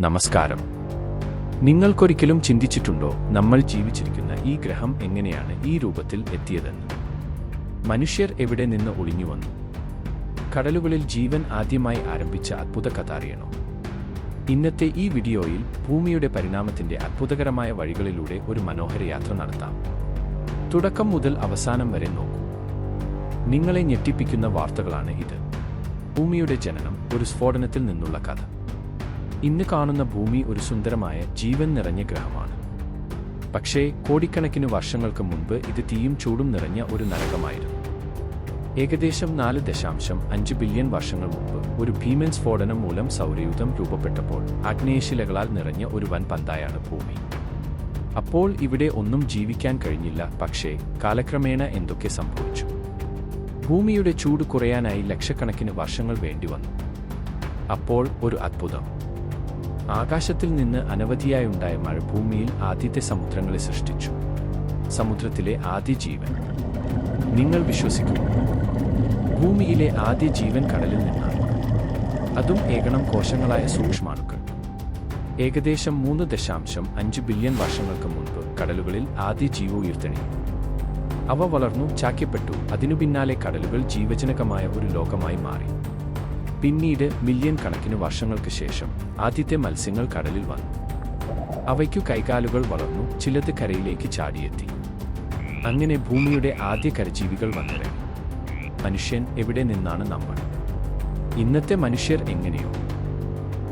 നമസ്കാരം. നിങ്ങൾക്കൊരിക്കലും ചിന്തിച്ചിട്ടുണ്ടോ നമ്മൾ ജീവിച്ചിരിക്കുന്ന ഈ ഗ്രഹം എങ്ങനെയാണ് ഈ രൂപത്തിൽ എത്തിയതെന്ന്? മനുഷ്യർ എവിടെ നിന്ന് ഒളിഞ്ഞു വന്നു? കടലുകളിൽ ജീവൻ ആദ്യമായി ആരംഭിച്ച അത്ഭുത കഥ അറിയണോ ഇന്നത്തെ ഈ വീഡിയോയിൽ ഭൂമിയുടെ പരിണാമത്തിന്റെ അത്ഭുതകരമായ വഴികളിലൂടെ ഒരു മനോഹര യാത്ര നടത്താം. തുടക്കം മുതൽ അവസാനം വരെ നോക്കൂ. നിങ്ങളെ ഞെട്ടിപ്പിക്കുന്ന വാർത്തകളാണ് ഇത്. ഭൂമിയുടെ ജനനം ഒരു സ്ഫോടനത്തിൽ നിന്നുള്ള കഥ. ഇന്ന് കാണുന്ന ഭൂമി ഒരു സുന്ദരമായ ജീവൻ നിറഞ്ഞ ഗ്രഹമാണ്. പക്ഷേ കോടിക്കണക്കിന് വർഷങ്ങൾക്ക് മുൻപ് ഇത് തീയും ചൂടും നിറഞ്ഞ ഒരു നരകമായിരുന്നു. ഏകദേശം നാല് ദശാംശം അഞ്ച് ബില്യൺ വർഷങ്ങൾ മുമ്പ് ഒരു ഭീമൻ സ്ഫോടനം മൂലം സൗരയൂഥം രൂപപ്പെട്ടപ്പോൾ ആഗ്നേയശിലകളാൽ നിറഞ്ഞ ഒരു വൻ പന്തായാണ് ഭൂമി. അപ്പോൾ ഇവിടെ ഒന്നും ജീവിക്കാൻ കഴിഞ്ഞില്ല പക്ഷേ കാലക്രമേണ എന്തൊക്കെ സംഭവിച്ചു? ഭൂമിയുടെ ചൂട് കുറയാനായി ലക്ഷക്കണക്കിന് വർഷങ്ങൾ വേണ്ടിവന്നു. അപ്പോൾ ഒരു അത്ഭുതം. ആകാശത്തിൽ നിന്ന് അനവധിയായുണ്ടായ മഴ ഭൂമിയിൽ ആദ്യത്തെ സമുദ്രങ്ങളെ സൃഷ്ടിച്ചു. സമുദ്രത്തിലെ ആദ്യ ജീവൻ. നിങ്ങൾ വിശ്വസിക്കുന്നു. ഭൂമിയിലെ ആദ്യ ജീവൻ കടലിൽ നിന്നാണ്. അതും ഏകണം കോശങ്ങളായ സൂക്ഷ്മാണുക്കൾ. ഏകദേശം മൂന്ന് ദശാംശം അഞ്ച് ബില്യൺ വർഷങ്ങൾക്ക് മുൻപ് കടലുകളിൽ ആദ്യ ജീവ ഉയർത്തണി. അവ വളർന്നു ചാക്യപ്പെട്ടു. അതിനു പിന്നാലെ കടലുകൾ ജീവജനകമായ ഒരു ലോകമായി മാറി. പിന്നീട് മില്യൺ കണക്കിന് വർഷങ്ങൾക്ക് ശേഷം ആദ്യത്തെ മത്സ്യങ്ങൾ കടലിൽ വന്നു. അവയ്ക്കു കൈകാലുകൾ വളർന്നു ചിലത് കരയിലേക്ക് ചാടിയെത്തി. അങ്ങനെ ഭൂമിയുടെ ആദ്യ കരജീവികൾ വന്നിറങ്ങി. മനുഷ്യൻ എവിടെ നിന്നാണ് നമ്മൾ? ഇന്നത്തെ മനുഷ്യർ എങ്ങനെയോ?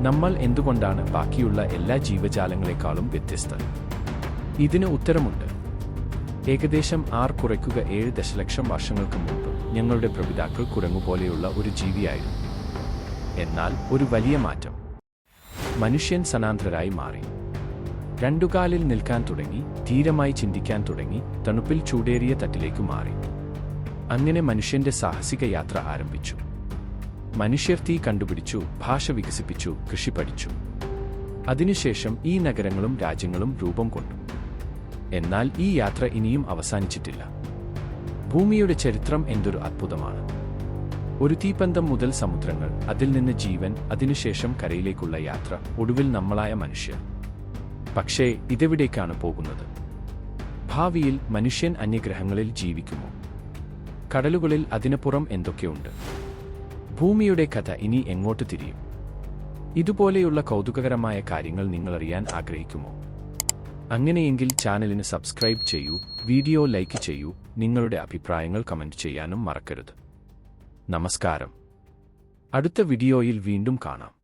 നമ്മൾ എന്തുകൊണ്ടാണ് ബാക്കിയുള്ള എല്ലാ ജീവജാലങ്ങളെക്കാളും വ്യത്യസ്തർ? ഇതിന് ഉത്തരമുണ്ട്. ഏകദേശം ആർ കുറയ്ക്കുക ഏഴ് ദശലക്ഷം വർഷങ്ങൾക്ക് മുമ്പ് ഞങ്ങളുടെ പ്രപിതാക്കൾ കുരങ്ങുപോലെയുള്ള ഒരു ജീവിയായിരുന്നു. എന്നാൽ ഒരു വലിയ മാറ്റം. മനുഷ്യൻ സനാന്തരായി മാറി. രണ്ടുകാലിൽ നിൽക്കാൻ തുടങ്ങി ധീരമായി ചിന്തിക്കാൻ തുടങ്ങി തണുപ്പിൽ ചൂടേറിയ തട്ടിലേക്ക് മാറി. അങ്ങനെ മനുഷ്യന്റെ സാഹസിക യാത്ര ആരംഭിച്ചു. മനുഷ്യർ തീ കണ്ടുപിടിച്ചു ഭാഷ വികസിപ്പിച്ചു കൃഷി പഠിച്ചു. അതിനുശേഷം ഈ നഗരങ്ങളും രാജ്യങ്ങളും രൂപം കൊണ്ടു. എന്നാൽ ഈ യാത്ര ഇനിയും അവസാനിച്ചിട്ടില്ല. ഭൂമിയുടെ ചരിത്രം എന്തൊരു അത്ഭുതമാണ്. ഒരു തീപന്തം മുതൽ സമുദ്രങ്ങൾ അതിൽ നിന്ന് ജീവൻ അതിനുശേഷം കരയിലേക്കുള്ള യാത്ര ഒടുവിൽ നമ്മളായ മനുഷ്യർ. പക്ഷേ ഇതെവിടേക്കാണ് പോകുന്നത്? ഭാവിയിൽ മനുഷ്യൻ അന്യഗ്രഹങ്ങളിൽ ജീവിക്കുമോ? കടലുകളിൽ അതിനപ്പുറം എന്തൊക്കെയുണ്ട്? ഭൂമിയുടെ കഥ ഇനി എങ്ങോട്ട് തിരിയും? ഇതുപോലെയുള്ള കൗതുകകരമായ കാര്യങ്ങൾ നിങ്ങൾ അറിയാൻ ആഗ്രഹിക്കുമോ? അങ്ങനെയെങ്കിൽ ചാനലിന് സബ്സ്ക്രൈബ് ചെയ്യൂ വീഡിയോ ലൈക്ക് ചെയ്യൂ നിങ്ങളുടെ അഭിപ്രായങ്ങൾ കമന്റ് ചെയ്യാനും മറക്കരുത്. നമസ്കാരം. അടുത്ത വീഡിയോയിൽ വീണ്ടും കാണാം.